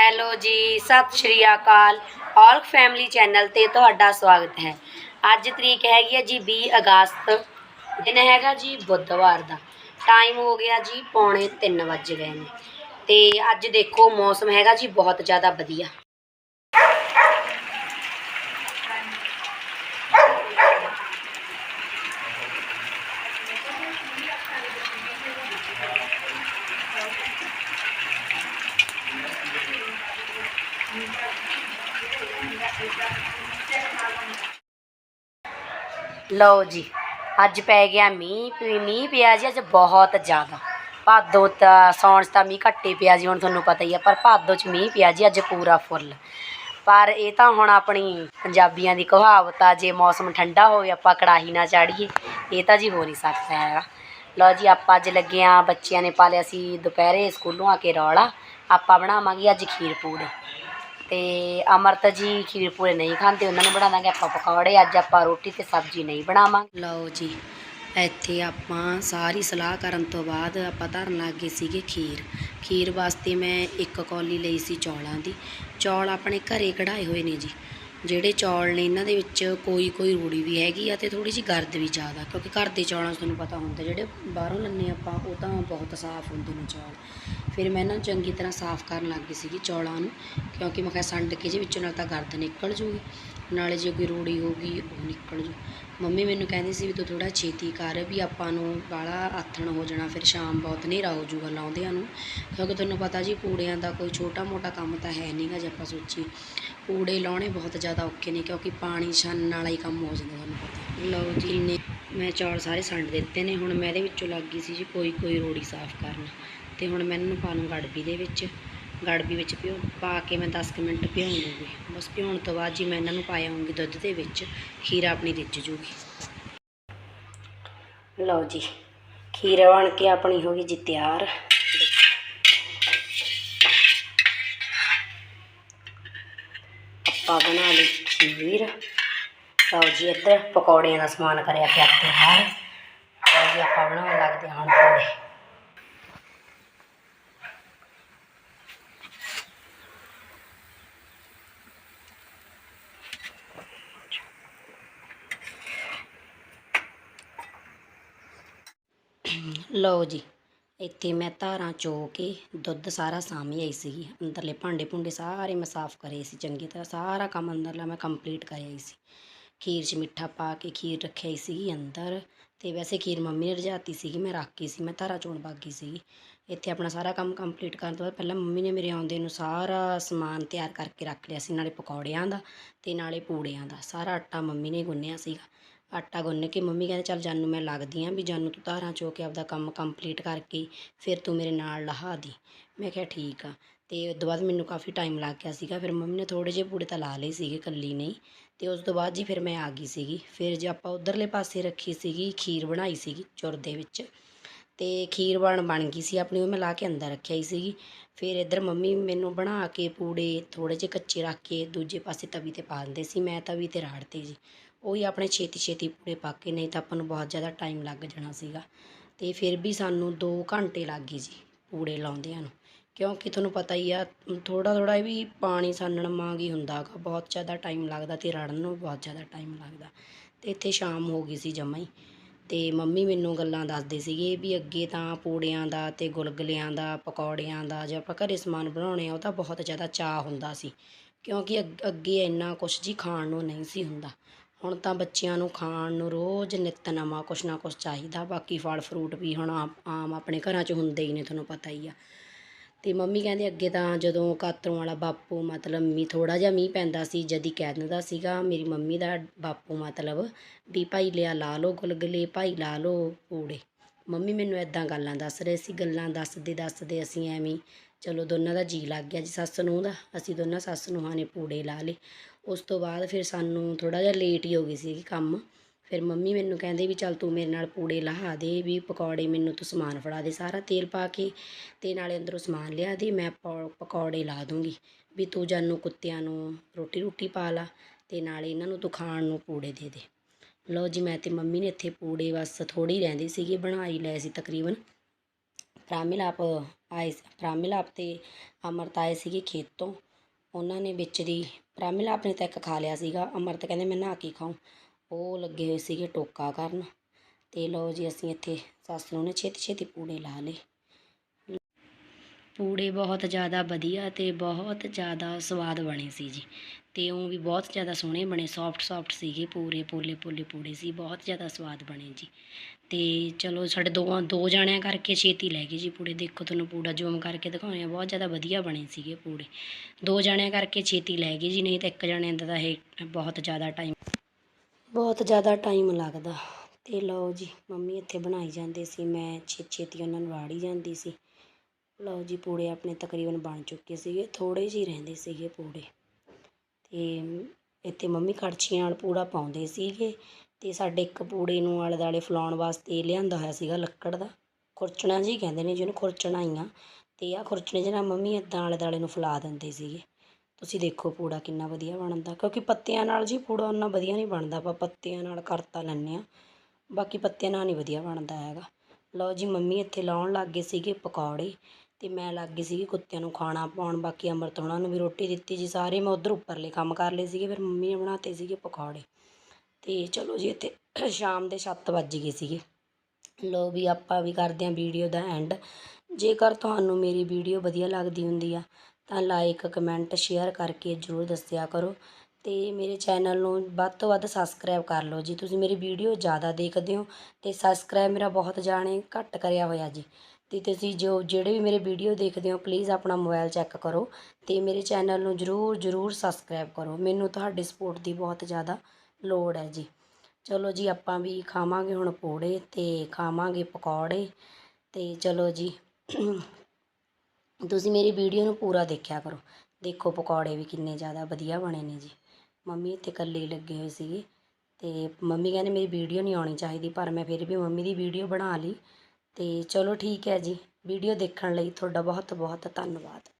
Hello ji, ਸਤਿ ਸ਼੍ਰੀ ਅਕਾਲ। ਔਲਖ ਫੈਮਿਲੀ ਚੈਨਲ ਤੇ ਤੁਹਾਡਾ ਸਵਾਗਤ ਹੈ। ਅੱਜ ਤਰੀਕ ਹੈਗੀ ਹੈ ਜੀ 20 ਅਗਸਤ। ਦਿਨ ਹੈਗਾ ਜੀ ਬੁੱਧਵਾਰ ਦਾ। ਟਾਈਮ ਹੋ ਗਿਆ ਜੀ ਪੌਣੇ 3 ਵੱਜ ਗਏ ਨੇ। ਤੇ ਅੱਜ ਦੇਖੋ ਮੌਸਮ ਹੈਗਾ ਜੀ ਬਹੁਤ ਜ਼ਿਆਦਾ ਵਧੀਆ। ਲਓ ਜੀ, ਅੱਜ ਪੈ ਗਿਆ ਮੀਂਹ ਪੀ ਮੀਂਹ ਪਿਆ ਜੀ ਅੱਜ ਬਹੁਤ ਜ਼ਿਆਦਾ। ਭਾਦੋ ਤਾਂ ਸੌਣ 'ਚ ਤਾਂ ਮੀਂਹ ਘੱਟੇ ਪਿਆ ਜੀ, ਹੁਣ ਤੁਹਾਨੂੰ ਪਤਾ ਹੀ ਆ, ਪਰ ਭਾਦੋ 'ਚ ਮੀਂਹ ਪਿਆ ਜੀ ਅੱਜ ਪੂਰਾ ਫੁੱਲ। ਪਰ ਇਹ ਤਾਂ ਹੁਣ ਆਪਣੀ ਪੰਜਾਬੀਆਂ ਦੀ ਕਹਾਵਤ ਆ, ਜੇ ਮੌਸਮ ਠੰਡਾ ਹੋਵੇ ਆਪਾਂ ਕੜਾਹੀ ਨਾ ਚਾੜੀਏ, ਇਹ ਤਾਂ ਜੀ ਹੋ ਨਹੀਂ ਸਕਦਾ ਹੈਗਾ। ਲਓ ਜੀ, ਆਪਾਂ ਅੱਜ ਲੱਗੇ ਆ ਬੱਚਿਆਂ ਨੇ ਪਾ ਲਿਆ ਸੀ ਦੁਪਹਿਰੇ ਸਕੂਲੋਂ ਆ ਕੇ ਰੌਲਾ, ਆਪਾਂ ਬਣਾਵਾਂਗੇ ਅੱਜ ਖੀਰ ਪੂੜੇ। ਤੇ ਅਮਰਤ ਜੀ ਖੀਰ ਪੂਰੇ ਨਹੀਂ ਖਾਂਦੇ, ਉਹਨਾਂ ਨੂੰ ਬਣਾ ਦਾਂਗੇ ਆਪਾਂ ਪਕੌੜੇ, ਅੱਜ ਆਪਾਂ ਰੋਟੀ ਤੇ ਸਬਜ਼ੀ ਨਹੀਂ ਬਣਾਵਾਂਗੇ। ਲਓ ਜੀ, ਇੱਥੇ ਆਪਾਂ ਸਾਰੀ ਸਲਾਹ ਕਰਨ ਤੋਂ ਬਾਅਦ ਆਪਾਂ ਧਰਨ ਲੱਗ ਗਏ ਸੀਗੇ ਖੀਰ। ਖੀਰ ਵਾਸਤੇ ਮੈਂ ਇੱਕ ਕੌਲੀ ਲਈ ਸੀ ਚੌਲਾਂ ਦੀ। ਚੌਲ ਆਪਣੇ ਘਰੇ ਕਢਾਏ ਹੋਏ ਨੇ ਜੀ। ਜਿਹੜੇ ਚੌਲ ਨੇ, ਇਹਨਾਂ ਦੇ ਵਿੱਚ ਕੋਈ ਕੋਈ ਰੂੜੀ ਵੀ ਹੈਗੀ ਆ ਤੇ ਥੋੜੀ ਜਿਹੀ ਗਰਦ ਵੀ ਜ਼ਿਆਦਾ, ਕਿਉਂਕਿ ਘਰ ਦੇ ਚੌਲਾਂ 'ਚ ਤੁਹਾਨੂੰ ਪਤਾ ਹੁੰਦਾ, ਜਿਹੜੇ ਬਾਹਰੋਂ ਲੈਂਦੇ ਆਪਾਂ, ਉਹ ਤਾਂ ਬਹੁਤ ਸਾਫ਼ ਹੁੰਦੇ ਨੇ ਚੌਲ। ਫਿਰ ਮੈਂ ਇਹਨਾਂ ਨੂੰ ਚੰਗੀ ਤਰ੍ਹਾਂ ਸਾਫ਼ ਕਰਨ ਲੱਗ ਗਈ ਸੀਗੀ ਚੌਲਾਂ ਨੂੰ ਕਿਉਂਕਿ ਮੈਂ ਕਿਹਾ ਸੰਡ ਕੇ ਜੇ ਵਿੱਚੋਂ ਨਾਲ ਤਾਂ ਗਰਦ ਨਿਕਲ ਜੂਗੀ ਨਾਲੇ ਜੇ ਕੋਈ ਰੂੜੀ ਹੋਊਗੀ ਉਹ ਨਿਕਲ ਜੂ। ਮੰਮੀ ਮੈਨੂੰ ਕਹਿੰਦੀ ਸੀ ਵੀ ਤੂੰ ਥੋੜਾ ਛੇਤੀ ਕਰ ਵੀ ਆਪਾਂ ਨੂੰ ਬਾਹਲਾ ਆਥਣ ਹੋ ਜਾਣਾ ਫਿਰ ਸ਼ਾਮ ਬਹੁਤ ਹਨੇਰਾ ਹੋ ਜੂਗਾ ਲਾਉਂਦਿਆਂ ਨੂੰ। ਕਿਉਂਕਿ ਤੁਹਾਨੂੰ ਪਤਾ ਜੀ ਪੂੜਿਆਂ ਦਾ ਕੋਈ ਛੋਟਾ ਮੋਟਾ ਕੰਮ ਤਾਂ ਹੈ ਨਹੀਂਗਾ ਜੇ ਆਪਾਂ ਸੋਚੀਏ। ਪੂੜੇ ਲਾਉਣੇ ਬਹੁਤ ਜ਼ਿਆਦਾ ਔਖੇ ਨੇ ਕਿਉਂਕਿ ਪਾਣੀ ਛਾਨਣ ਵਾਲਾ ਹੀ ਕੰਮ ਹੋ ਜਾਂਦਾ ਤੁਹਾਨੂੰ ਪਤਾ। ਲਓ ਜੀ। ਇੰਨੇ ਮੈਂ ਚੌਲ ਸਾਰੇ ਸੰਡ ਦਿੱਤੇ ਨੇ ਹੁਣ ਮੈਂ ਇਹਦੇ ਵਿੱਚੋਂ ਲੱਗ ਗਈ ਸੀ ਜੀ ਕੋਈ ਕੋਈ ਰੋੜੀ ਸਾਫ਼ ਕਰਨ। ਤੇ ਹੁਣ ਮੈਂ ਇਹਨਾਂ ਨੂੰ ਪਾ ਲੂੰ ਗੜਬੀ ਦੇ ਵਿੱਚ। ਗੜਬੀ ਵਿੱਚ ਭਿਓ ਪਾ ਕੇ ਮੈਂ 10 ਕੁ ਮਿੰਟ ਭਿਉਂ ਲੂੰਗੀ। ਬਸ ਭਿਉਣ ਤੋਂ ਬਾਅਦ ਜੀ ਮੈਂ ਇਹਨਾਂ ਨੂੰ ਪਾਇਆ ਪਾਇਆਉਂਗੀ ਦੁੱਧ ਦੇ ਵਿੱਚ। ਖੀਰਾ ਆਪਣੀ ਰਿੱਝ ਜੂਗੀ। ਲਓ ਜੀ, ਖੀਰਾ ਬਣ ਕੇ ਆਪਣੀ ਹੋ ਗਈ ਜੀ ਤਿਆਰ। ਆਪਾਂ ਬਣਾ ਲਈ ਖੀਰ। ਲਓ ਜੀ, ਇੱਧਰ ਪਕੌੜਿਆਂ ਦਾ ਸਮਾਨ ਕਰਿਆ ਪਿਆ ਤਿਆਰ। ਲਓ ਜੀ, ਆਪਾਂ ਬਣਾਉਣ ਲੱਗਦੇ ਹਾਂ ਹੁਣ ਪਕੌੜੇ। ਲਓ ਜੀ, ਇੱਥੇ ਮੈਂ ਧਾਰਾਂ ਚੋ ਕੇ ਦੁੱਧ ਸਾਰਾ ਸਾਂਭੀ ਆਈ ਸੀਗੀ। ਅੰਦਰਲੇ ਭਾਂਡੇ ਭੁੰਡੇ ਸਾਰੇ ਮੈਂ ਸਾਫ਼ ਕਰੇ ਸੀ, ਚੰਗੀ ਤਰ੍ਹਾਂ ਸਾਰਾ ਕੰਮ ਅੰਦਰਲਾ ਮੈਂ ਕੰਪਲੀਟ ਕਰਿਆ ਆਈ ਸੀ। ਖੀਰ 'ਚ ਮਿੱਠਾ ਪਾ ਕੇ ਖੀਰ ਰੱਖਿਆ ਸੀਗੀ ਅੰਦਰ ਤੇ ਵੈਸੇ ਖੀਰ ਮੰਮੀ ਨੇ ਰਜਾਤੀ ਸੀਗੀ, ਮੈਂ ਰੱਖ ਗਈ ਸੀ, ਮੈਂ ਧਾਰਾ ਚੋਣ ਬਾਗੀ ਸੀਗੀ। ਇੱਥੇ ਆਪਣਾ ਸਾਰਾ ਕੰਮ ਕੰਪਲੀਟ ਕਰਨ ਤੋਂ ਬਾਅਦ ਪਹਿਲਾਂ ਮੰਮੀ ਨੇ ਮੇਰੇ ਆਉਂਦੇ ਨੂੰ ਸਾਰਾ ਸਮਾਨ ਤਿਆਰ ਕਰਕੇ ਰੱਖ ਲਿਆ ਸੀ, ਨਾਲੇ ਪਕੌੜਿਆਂ ਦਾ ਤੇ ਨਾਲੇ ਪੂੜਿਆਂ ਦਾ, ਸਾਰਾ ਆਟਾ ਮੰਮੀ ਨੇ ਗੁੰਨਿਆ ਸੀਗਾ। ਆਟਾ ਗੁੰਨ ਕੇ, ਮੰਮੀ ਕਹਿੰਦੇ, ਚੱਲ ਜਾਨੂੰ ਮੈਂ ਲੱਗਦੀ ਹਾਂ ਵੀ ਜਾਨੂੰ ਤੂੰ ਧਾਰਾਂ ਚੋ ਕੇ ਆਪਦਾ ਕੰਮ ਕੰਪਲੀਟ ਕਰਕੇ ਫਿਰ ਤੂੰ ਮੇਰੇ ਨਾਲ ਲਹਾ ਦੀ। ਮੈਂ ਕਿਹਾ, ਠੀਕ ਆ। ਅਤੇ ਉਹ ਤੋਂ ਬਾਅਦ ਮੈਨੂੰ ਕਾਫੀ ਟਾਈਮ ਲੱਗ ਗਿਆ ਸੀਗਾ। ਫਿਰ ਮੰਮੀ ਨੇ ਥੋੜ੍ਹੇ ਜਿਹੇ ਪੂੜੇ ਤਾਂ ਲਾ ਲਏ ਸੀਗੇ ਇਕੱਲੀ ਨਹੀਂ। ਅਤੇ ਉਸ ਤੋਂ ਬਾਅਦ ਜੀ ਫਿਰ ਮੈਂ ਆ ਗਈ ਸੀਗੀ। ਫਿਰ ਜੇ ਆਪਾਂ ਉਧਰਲੇ ਪਾਸੇ ਰੱਖੀ ਸੀਗੀ, ਖੀਰ ਬਣਾਈ ਸੀਗੀ ਚੁਰ ਦੇ ਵਿੱਚ। ਅਤੇ ਖੀਰ ਬਣ ਬਣ ਗਈ ਸੀ ਆਪਣੀ, ਉਹ ਮੈਂ ਲਾ ਕੇ ਅੰਦਰ ਰੱਖਿਆ ਹੀ ਸੀਗੀ। ਫਿਰ ਇੱਧਰ ਮੰਮੀ ਮੈਨੂੰ ਬਣਾ ਕੇ, ਪੂੜੇ ਥੋੜ੍ਹੇ ਜਿਹੇ ਕੱਚੇ ਰੱਖ ਕੇ ਦੂਜੇ ਪਾਸੇ ਤਵੀ ਤੇ ਪਾ ਦਿੰਦੇ ਸੀ। ਮੈਂ ਤਵੀ ਤੇ ਰਾੜਤੇ ਜੀ। ਉਹੀ ਆਪਣੇ ਛੇਤੀ ਛੇਤੀ ਪੂੜੇ ਪੱਕ ਨਹੀਂ ਤਾਂ ਆਪਾਂ ਨੂੰ ਬਹੁਤ ਜ਼ਿਆਦਾ ਟਾਈਮ ਲੱਗ ਜਾਣਾ ਸੀਗਾ। ਅਤੇ ਫਿਰ ਵੀ ਸਾਨੂੰ ਦੋ ਘੰਟੇ ਲੱਗ ਗਏ ਜੀ ਪੂੜੇ ਲਾਉਂਦਿਆਂ ਨੂੰ। ਕਿਉਂਕਿ ਤੁਹਾਨੂੰ ਪਤਾ ਹੀ ਆ ਥੋੜ੍ਹਾ ਥੋੜ੍ਹਾ ਇਹ ਵੀ ਪਾਣੀ ਸਾਨਣ ਵਾਂਗ ਹੀ ਹੁੰਦਾ ਗਾ। ਬਹੁਤ ਜ਼ਿਆਦਾ ਟਾਈਮ ਲੱਗਦਾ ਅਤੇ ਰੜਨ ਨੂੰ ਬਹੁਤ ਜ਼ਿਆਦਾ ਟਾਈਮ ਲੱਗਦਾ। ਅਤੇ ਇੱਥੇ ਸ਼ਾਮ ਹੋ ਗਈ ਸੀ ਜਮਾਂ ਹੀ। ਅਤੇ ਮੰਮੀ ਮੈਨੂੰ ਗੱਲਾਂ ਦੱਸਦੇ ਸੀਗੇ ਵੀ ਅੱਗੇ ਤਾਂ ਪੂੜਿਆਂ ਦਾ ਅਤੇ ਗੁਲਗੁਲਿਆਂ ਦਾ, ਪਕੌੜਿਆਂ ਦਾ ਜੇ ਆਪਾਂ ਘਰੇ ਸਮਾਨ ਬਣਾਉਣੇ ਆ, ਉਹ ਤਾਂ ਬਹੁਤ ਜ਼ਿਆਦਾ ਚਾਅ ਹੁੰਦਾ ਸੀ। ਕਿਉਂਕਿ ਅੱਗ- ਅੱਗੇ ਇੰਨਾ ਕੁਛ ਜੀ ਖਾਣ ਨੂੰ ਨਹੀਂ ਸੀ ਹੁੰਦਾ। ਹੁਣ ਤਾਂ ਬੱਚਿਆਂ ਨੂੰ ਖਾਣ ਨੂੰ ਰੋਜ਼ ਨਿੱਤ ਨਵਾਂ ਕੁਛ ਨਾ ਕੁਛ ਚਾਹੀਦਾ, ਬਾਕੀ ਫਲ ਫਰੂਟ ਵੀ ਹੁਣ ਆਮ ਆਮ ਆਪਣੇ ਘਰਾਂ 'ਚ ਹੁੰਦੇ ਹੀ ਨੇ, ਤੁਹਾਨੂੰ ਪਤਾ ਹੀ ਆ। ਅਤੇ ਮੰਮੀ ਕਹਿੰਦੇ ਅੱਗੇ ਤਾਂ ਜਦੋਂ ਕਾਤਰੋਂ ਵਾਲਾ ਬਾਪੂ ਮਤਲਬ ਮੀਂਹ, ਥੋੜ੍ਹਾ ਜਿਹਾ ਮੀਂਹ ਪੈਂਦਾ ਸੀ, ਜਦੀ ਕਹਿ ਦਿੰਦਾ ਸੀਗਾ, ਮੇਰੀ ਮੰਮੀ ਦਾ ਬਾਪੂ ਮਤਲਬ ਵੀ ਭਾਈ ਲਿਆ ਲਾ ਲਓ ਗੁਲਗੁਲੇ, ਭਾਈ ਲਾ ਲਓ ਪੂੜੇ। ਮੰਮੀ ਮੈਨੂੰ ਐਦਾਂ ਗੱਲਾਂ ਦੱਸ ਰਹੇ ਸੀ, ਗੱਲਾਂ ਦੱਸਦੇ ਦੱਸਦੇ ਅਸੀਂ ਐਵੇਂ ਚਲੋ ਦੋਨਾਂ ਦਾ ਜੀ ਲੱਗ ਗਿਆ ਜੀ ਸੱਸ ਨੂੰ ਦਾ, ਅਸੀਂ ਦੋਨਾਂ ਸੱਸ ਨੂੰਹਾਂ ਨੇ ਪੂੜੇ ਲਾ ਲਏ। ਉਸ ਤੋਂ ਬਾਅਦ ਫਿਰ ਸਾਨੂੰ ਥੋੜ੍ਹਾ ਜਿਹਾ ਲੇਟ ਹੀ ਹੋ ਗਈ ਸੀ ਕੰਮ। ਫਿਰ ਮੰਮੀ ਮੈਨੂੰ ਕਹਿੰਦੇ ਵੀ ਚੱਲ ਤੂੰ ਮੇਰੇ ਨਾਲ ਪੂੜੇ ਲਾਹ ਦੇ, ਵੀ ਪਕੌੜੇ ਮੈਨੂੰ ਤੂੰ ਸਮਾਨ ਫੜਾ ਦੇ, ਸਾਰਾ ਤੇਲ ਪਾ ਕੇ ਅਤੇ ਨਾਲੇ ਅੰਦਰੋਂ ਸਮਾਨ ਲਿਆ ਦੇ, ਮੈਂ ਪਕੌੜੇ ਲਾ ਦੂੰਗੀ। ਵੀ ਤੂੰ ਜਾਨੂੰ ਕੁੱਤਿਆਂ ਨੂੰ ਰੋਟੀ ਰੋਟੀ ਪਾ ਲਾ ਅਤੇ ਨਾਲੇ ਇਹਨਾਂ ਨੂੰ ਤੂੰ ਖਾਣ ਨੂੰ ਪੂੜੇ ਦੇ ਦੇ। ਲਓ ਜੀ ਮੈਂ ਤੇ ਮੰਮੀ ਨੇ ਇੱਥੇ ਪੂੜੇ ਬਸ ਥੋੜੀ ਰਹਿੰਦੇ ਸੀਗੀ ਬਣਾ ਹੀ ਲਏ ਸੀ ਤਕਰੀਬਨ। ਪ੍ਰਾਮਿਲਾਪ ਆਏ ਸੀ, ਪ੍ਰਾਮਿਲਾਪ ਤੇ ਅਮਰਤ ਆਏ ਸੀਗੇ ਖੇਤ। ਤੋਂ ਉਹਨਾਂ ਨੇ ਵਿੱਚ ਦੀ, ਪ੍ਰਾਮਿਲਾਪ ਨੇ ਤਾਂ ਇੱਕ ਖਾ ਲਿਆ ਸੀਗਾ। ਅੰਮ੍ਰਿਤ ਕਹਿੰਦੇ, ਮੈਂ ਨਹਾ ਕੇ ਖਾਊਂ। ਉਹ ਲੱਗੇ ਹੋਏ ਸੀਗੇ ਟੋਕਾ ਕਰਨ। ਤੇ ਲਓ ਜੀ, ਅਸੀਂ ਇੱਥੇ ਸੱਸ ਨੂੰ ਨੇ ਛੇਤੀ ਛੇਤੀ ਪੂੜੇ ਲਾ ਲਏ। ਪੂੜੇ ਬਹੁਤ ਜ਼ਿਆਦਾ ਵਧੀਆ ਅਤੇ ਬਹੁਤ ਜ਼ਿਆਦਾ ਸਵਾਦ ਬਣੇ ਸੀ ਜੀ। ਅਤੇ ਉਹ ਵੀ ਬਹੁਤ ਜ਼ਿਆਦਾ ਸੋਹਣੇ ਬਣੇ ਸੋਫਟ ਸੋਫਟ ਸੀਗੇ ਪੂਰੇ, ਪੋਲੇ ਪੋਲੇ ਪੂੜੇ ਸੀ, ਬਹੁਤ ਜ਼ਿਆਦਾ ਸਵਾਦ ਬਣੇ ਜੀ। ਅਤੇ ਚਲੋ ਸਾਡੇ ਦੋ ਦੋ ਜਣਿਆਂ ਕਰਕੇ ਛੇਤੀ ਲੈ ਗਏ ਜੀ ਪੂੜੇ, ਦੇਖੋ ਤੁਹਾਨੂੰ ਪੂੜਾ ਜ਼ੂਮ ਕਰਕੇ ਦਿਖਾਉਂਦੇ ਹਾਂ ਬਹੁਤ ਜ਼ਿਆਦਾ ਵਧੀਆ ਬਣੇ ਸੀਗੇ ਪੂੜੇ। ਦੋ ਜਣਿਆਂ ਕਰਕੇ ਛੇਤੀ ਲੈ ਗਏ ਜੀ, ਨਹੀਂ ਤਾਂ ਇੱਕ ਜਾਣੇ ਦਾ ਤਾਂ ਇਹ ਬਹੁਤ ਜ਼ਿਆਦਾ ਟਾਈਮ ਬਹੁਤ ਜ਼ਿਆਦਾ ਟਾਈਮ ਲੱਗਦਾ। ਅਤੇ ਲਓ ਜੀ, ਮੰਮੀ ਇੱਥੇ ਬਣਾਈ ਜਾਂਦੇ ਸੀ, ਮੈਂ ਛੇ ਛੇਤੀ ਉਹਨਾਂ ਨੂੰ ਵਾੜੀ ਜਾਂਦੀ ਸੀ। ਲਓ ਜੀ, ਪੂੜੇ ਆਪਣੇ ਤਕਰੀਬਨ ਬਣ ਚੁੱਕੇ ਸੀਗੇ ਥੋੜੇ ਜਿਹੇ ਰਹਿੰਦੇ ਸੀਗੇ ਪੂੜੇ। ਤੇ ਇੱਥੇ ਮੰਮੀ ਕੜਛੀਆਂ ਨਾਲ ਪੂੜਾ ਪਾਉਂਦੇ ਸੀਗੇ ਤੇ ਸਾਡੇ ਇੱਕ ਪੂੜੇ ਨੂੰ ਆਲੇ ਦੁਆਲੇ ਫਲਾਉਣ ਵਾਸਤੇ ਲਿਆਂਦਾ ਹੋਇਆ ਸੀਗਾ ਲੱਕੜ ਦਾ, ਖੁਰਚਣਾ ਜੀ ਕਹਿੰਦੇ ਨੇ ਜਿਹਨੂੰ ਖੁਰਚਣਾ ਹੀ ਆ। ਤੇ ਆ ਖੁਰਚਣੇ ਜਿਹੇ ਨਾਲ ਮੰਮੀ ਇੱਦਾਂ ਆਲੇ ਦੁਆਲੇ ਨੂੰ ਫੈਲਾ ਦਿੰਦੇ ਸੀਗੇ। ਤੁਸੀਂ ਦੇਖੋ ਪੂੜਾ ਕਿੰਨਾ ਵਧੀਆ ਬਣਦਾ, ਕਿਉਂਕਿ ਪੱਤਿਆਂ ਨਾਲ ਜੀ ਪੂੜਾ ਉਨਾ ਵਧੀਆ ਨਹੀਂ ਬਣਦਾ, ਆਪਾਂ ਪੱਤਿਆਂ ਨਾਲ ਕਰਤਾ ਲੈਂਦੇ ਆ ਬਾਕੀ ਪੱਤਿਆਂ ਨਾਲ ਨਹੀਂ ਵਧੀਆ ਬਣਦਾ ਹੈਗਾ। ਲਓ ਜੀ, ਮੰਮੀ ਇੱਥੇ ਲਾਉਣ ਲੱਗ ਗਏ ਸੀਗੇ ਪਕੌੜੇ। ਅਤੇ ਮੈਂ ਲੱਗ ਗਈ ਸੀਗੀ ਕੁੱਤਿਆਂ ਨੂੰ ਖਾਣਾ ਪਾਉਣ, ਬਾਕੀ ਅੰਮ੍ਰਿਤ ਹੋਣਾ ਨੂੰ ਵੀ ਰੋਟੀ ਦਿੱਤੀ ਜੀ, ਸਾਰੇ ਮੈਂ ਉੱਧਰ ਉੱਪਰਲੇ ਕੰਮ ਕਰ ਲਏ ਸੀਗੇ, ਫਿਰ ਮੰਮੀ ਨੇ ਬਣਾਤੇ ਸੀਗੇ ਪਕੌੜੇ। ਅਤੇ ਚਲੋ ਜੀ ਇੱਥੇ ਸ਼ਾਮ ਦੇ 7 ਵੱਜ ਗਏ ਸੀਗੇ। ਲੋ ਵੀ ਆਪਾਂ ਵੀ ਕਰਦੇ ਹਾਂ ਵੀਡੀਓ ਦਾ ਐਂਡ। ਜੇਕਰ ਤੁਹਾਨੂੰ ਮੇਰੀ ਵੀਡੀਓ ਵਧੀਆ ਲੱਗਦੀ ਹੁੰਦੀ ਆ, ਤਾਂ ਲਾਈਕ, ਕਮੈਂਟ, ਸ਼ੇਅਰ ਕਰਕੇ ਜ਼ਰੂਰ ਦੱਸਿਆ ਕਰੋ। ਤੇ ਮੇਰੇ ਚੈਨਲ ਨੂੰ ਵੱਧ ਤੋਂ ਵੱਧ ਸਬਸਕ੍ਰਾਈਬ ਕਰ ਲਓ ਜੀ। ਤੁਸੀਂ ਮੇਰੀ ਵੀਡੀਓ ਜ਼ਿਆਦਾ ਦੇਖਦੇ ਹੋ ਤੇ ਸਬਸਕ੍ਰਾਈਬ ਮੇਰਾ ਬਹੁਤ ਜਾਣੇ ਘੱਟ ਕਰਿਆ ਹੋਇਆ ਜੀ। ਅਤੇ ਤੁਸੀਂ ਜੋ ਜਿਹੜੇ ਵੀ ਮੇਰੇ ਵੀਡੀਓ ਦੇਖਦੇ ਹੋ ਪਲੀਜ਼ ਆਪਣਾ ਮੋਬਾਈਲ ਚੈੱਕ ਕਰੋ ਅਤੇ ਮੇਰੇ ਚੈਨਲ ਨੂੰ ਜ਼ਰੂਰ ਜ਼ਰੂਰ ਸਬਸਕ੍ਰਾਈਬ ਕਰੋ। ਮੈਨੂੰ ਤੁਹਾਡੀ ਸਪੋਰਟ ਦੀ ਬਹੁਤ ਜ਼ਿਆਦਾ ਲੋੜ ਹੈ ਜੀ। ਚਲੋ ਜੀ, ਆਪਾਂ ਵੀ ਖਾਵਾਂਗੇ ਹੁਣ ਪੋੜੇ ਅਤੇ ਖਾਵਾਂਗੇ ਪਕੌੜੇ ਅਤੇ ਚਲੋ ਜੀ। ਤੁਸੀਂ ਮੇਰੀ ਵੀਡੀਓ ਨੂੰ ਪੂਰਾ ਦੇਖਿਆ ਕਰੋ। ਦੇਖੋ ਪਕੌੜੇ ਵੀ ਕਿੰਨੇ ਜ਼ਿਆਦਾ ਵਧੀਆ ਬਣੇ ਨੇ ਜੀ। ਮੰਮੀ ਇੱਥੇ ਇਕੱਲੇ ਲੱਗੇ ਹੋਏ ਸੀਗੇ ਅਤੇ ਮੰਮੀ ਕਹਿੰਦੇ ਮੇਰੀ ਵੀਡੀਓ ਨਹੀਂ ਆਉਣੀ ਚਾਹੀਦੀ, ਪਰ ਮੈਂ ਫਿਰ ਵੀ ਮੰਮੀ ਦੀ ਵੀਡੀਓ ਬਣਾ ਲਈ। ਅਤੇ ਚਲੋ ਠੀਕ ਹੈ ਜੀ ਵੀਡੀਓ ਦੇਖਣ ਲਈ ਤੁਹਾਡਾ ਬਹੁਤ ਬਹੁਤ ਧੰਨਵਾਦ।